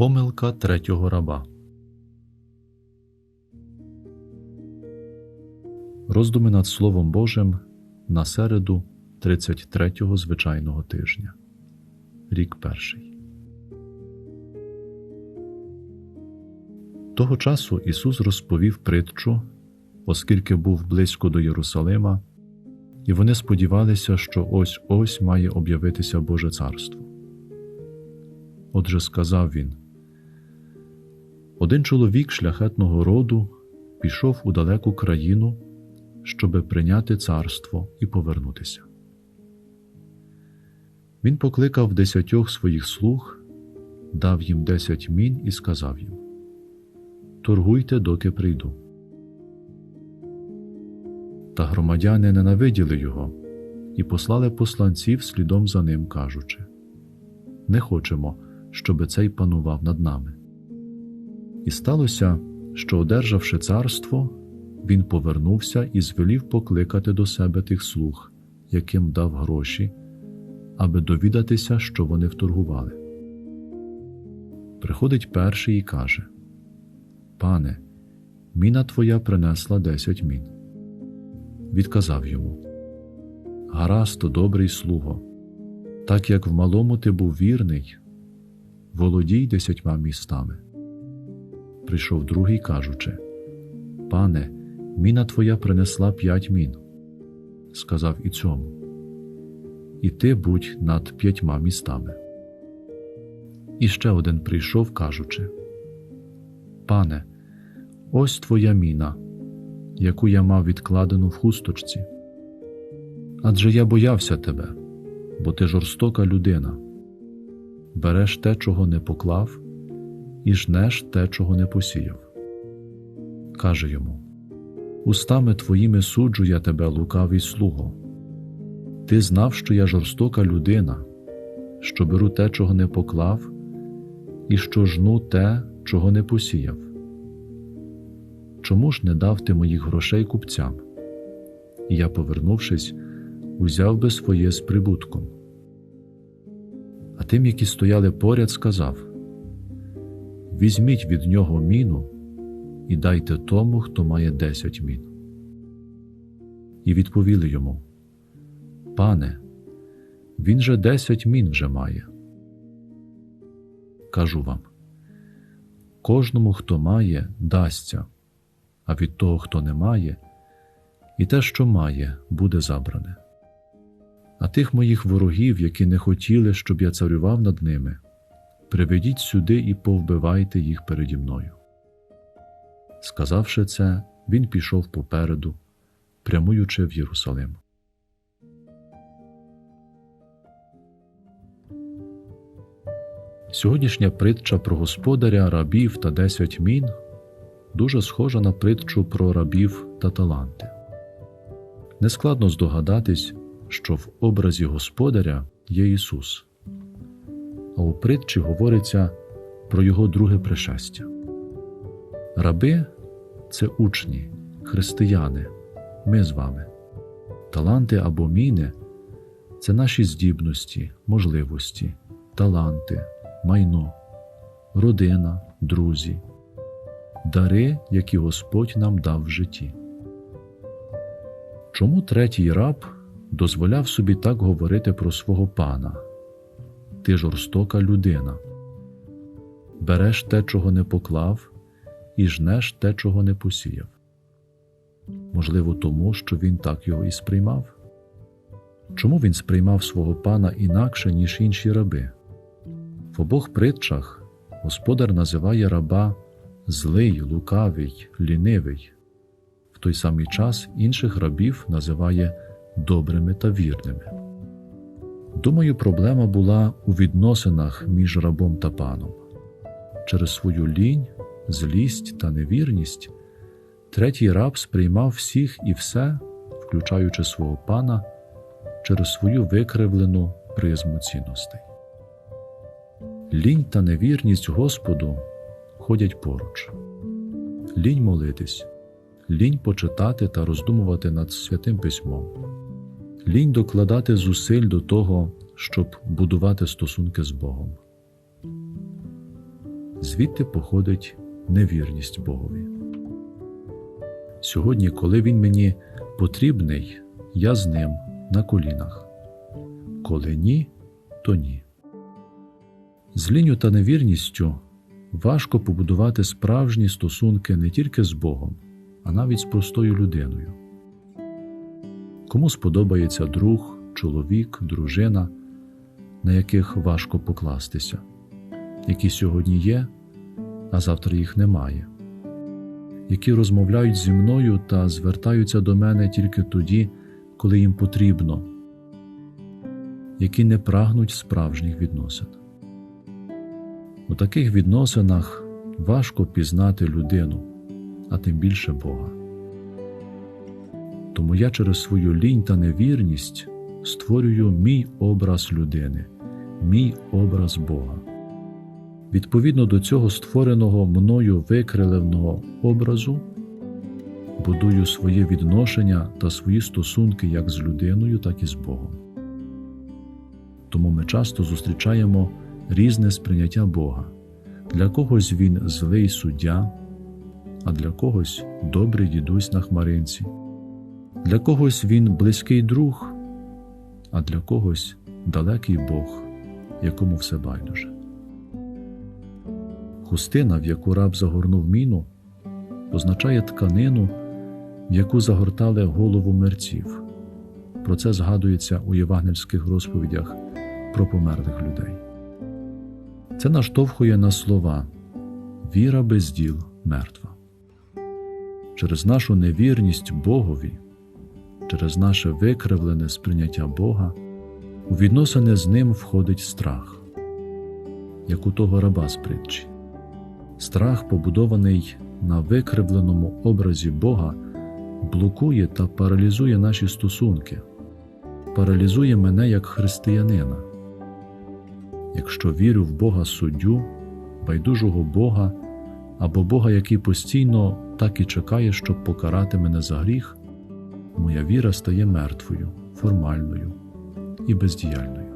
Помилка третього раба. Роздуми над Словом Божим на середу 33-го звичайного тижня. Рік перший. Того часу Ісус розповів притчу, оскільки був близько до Єрусалима, і вони сподівалися, що ось ось має об'явитися Боже Царство. Отже, сказав він: Один чоловік шляхетного роду пішов у далеку країну, щоби прийняти царство і повернутися. Він покликав десятьох своїх слуг, дав їм десять мін і сказав їм: Торгуйте, доки прийду. Та громадяни ненавиділи його і послали посланців слідом за ним, кажучи: Не хочемо, щоби цей панував над нами. І сталося, що, одержавши царство, він повернувся і звелів покликати до себе тих слуг, яким дав гроші, аби довідатися, що вони вторгували. Приходить перший і каже: Пане, міна твоя принесла десять мін. Відказав йому: Гаразд, добрий слуго, так як в малому ти був вірний, володій десятьма містами. Прийшов другий, кажучи: Пане, міна твоя принесла п'ять мін. Сказав і цьому. І ти будь над п'ятьма містами. І ще один прийшов, кажучи: Пане, ось твоя міна, яку я мав відкладену в хусточці. Адже я боявся тебе, бо ти жорстока людина. Береш те, чого не поклав, і жнеш те, чого не посіяв. Каже йому: Устами твоїми суджу я тебе, лукавий слуго. Ти знав, що я жорстока людина, що беру те, чого не поклав, і що жну те, чого не посіяв. Чому ж не дав ти моїх грошей купцям? І я, повернувшись, узяв би своє з прибутком. А тим, які стояли поряд, сказав: Візьміть від нього міну і дайте тому, хто має десять мін. І відповіли йому: Пане, він же десять мін вже має. Кажу вам кожному, хто має, дасться, а від того, хто не має, і те, що має, буде забране. А тих моїх ворогів, які не хотіли, щоб я царював над ними, приведіть сюди і повбивайте їх переді мною. Сказавши це, він пішов попереду, прямуючи в Єрусалим. Сьогоднішня притча про господаря, рабів та десять мін дуже схожа на притчу про рабів та таланти. Нескладно здогадатись, що в образі господаря є Ісус, а у притчі говориться про Його друге пришестя. Раби це учні, християни, ми з вами. Таланти або міни це наші здібності, можливості, таланти, майно, родина, друзі, дари, які Господь нам дав в житті. Чому третій раб дозволяв собі так говорити про свого пана? Ти жорстока людина. Береш те, чого не поклав, і жнеш те, чого не посіяв. Можливо, тому, що він так його і сприймав? Чому він сприймав свого пана інакше, ніж інші раби? В обох притчах господар називає раба злий, лукавий, лінивий. В той самий час інших рабів називає добрими та вірними. Думаю, проблема була у відносинах між рабом та паном. Через свою лінь, злість та невірність третій раб сприймав всіх і все, включаючи свого пана, через свою викривлену призму цінностей. Лінь та невірність Господу ходять поруч, лінь молитись, лінь почитати та роздумувати над святим письмом, лінь докладати зусиль до того, щоб будувати стосунки з Богом. звідти походить невірність Богові. Сьогодні, коли Він мені потрібний, я з ним на колінах. Коли ні, то ні. З лінню та невірністю важко побудувати справжні стосунки не тільки з Богом, а навіть з простою людиною. Кому сподобається друг, чоловік, дружина, на яких важко покластися, які сьогодні є, а завтра їх немає, які розмовляють зі мною та звертаються до мене тільки тоді, коли їм потрібно, які не прагнуть справжніх відносин. У таких відносинах важко пізнати людину, а тим більше Бога. Тому я через свою лінь та невірність створюю мій образ людини, мій образ Бога. Відповідно до цього створеного мною викриленого образу, будую своє відношення та свої стосунки як з людиною, так і з Богом. Тому ми часто зустрічаємо різне сприйняття Бога. Для когось він злий суддя, а для когось добрий дідусь на хмаринці. Для когось він близький друг, а для когось далекий Бог, якому все байдуже. Хустина, в яку раб загорнув міну, означає тканину, в яку загортали голову мерців. Про це згадується у євангельських розповідях про померлих людей. Це наштовхує на слова віра без діл мертва. Через нашу невірність Богові, через наше викривлене сприйняття Бога, у відносини з Ним входить страх, як у того раба з притчі. Страх, побудований на викривленому образі Бога, блокує та паралізує наші стосунки, паралізує мене як християнина. Якщо вірю в Бога суддю, байдужого Бога або Бога, який постійно так і чекає, щоб покарати мене за гріх, моя віра стає мертвою, формальною і бездіяльною.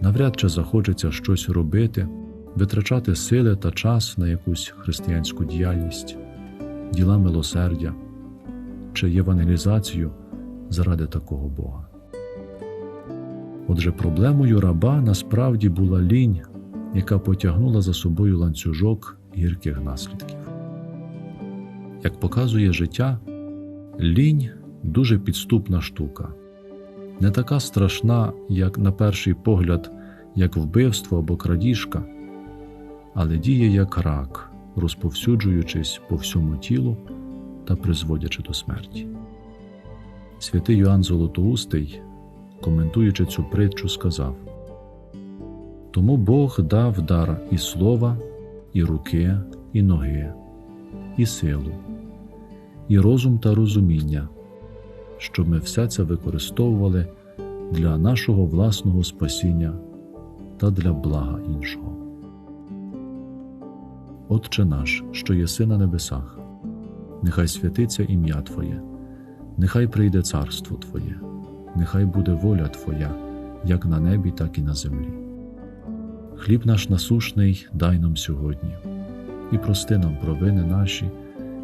Навряд чи захочеться щось робити, витрачати сили та час на якусь християнську діяльність, діла милосердя чи євангелізацію заради такого Бога. Отже, проблемою раба насправді була лінь, яка потягнула за собою ланцюжок гірких наслідків. Як показує життя, лінь дуже підступна штука, не така страшна, як на перший погляд, як вбивство або крадіжка, але діє як рак, розповсюджуючись по всьому тілу та призводячи до смерті. Святий Йоанн Золотоустий коментуючи цю притчу, сказав: Тому Бог дав дар і слова, і руки, і ноги, і силу, і розум та розуміння, щоб ми все це використовували для нашого власного спасіння та для блага іншого. Отче наш, що єси на небесах, нехай святиться ім'я Твоє, нехай прийде царство Твоє нехай буде воля Твоя, як на небі, так і на землі. Хліб наш насушний дай нам сьогодні, і прости нам провини наші,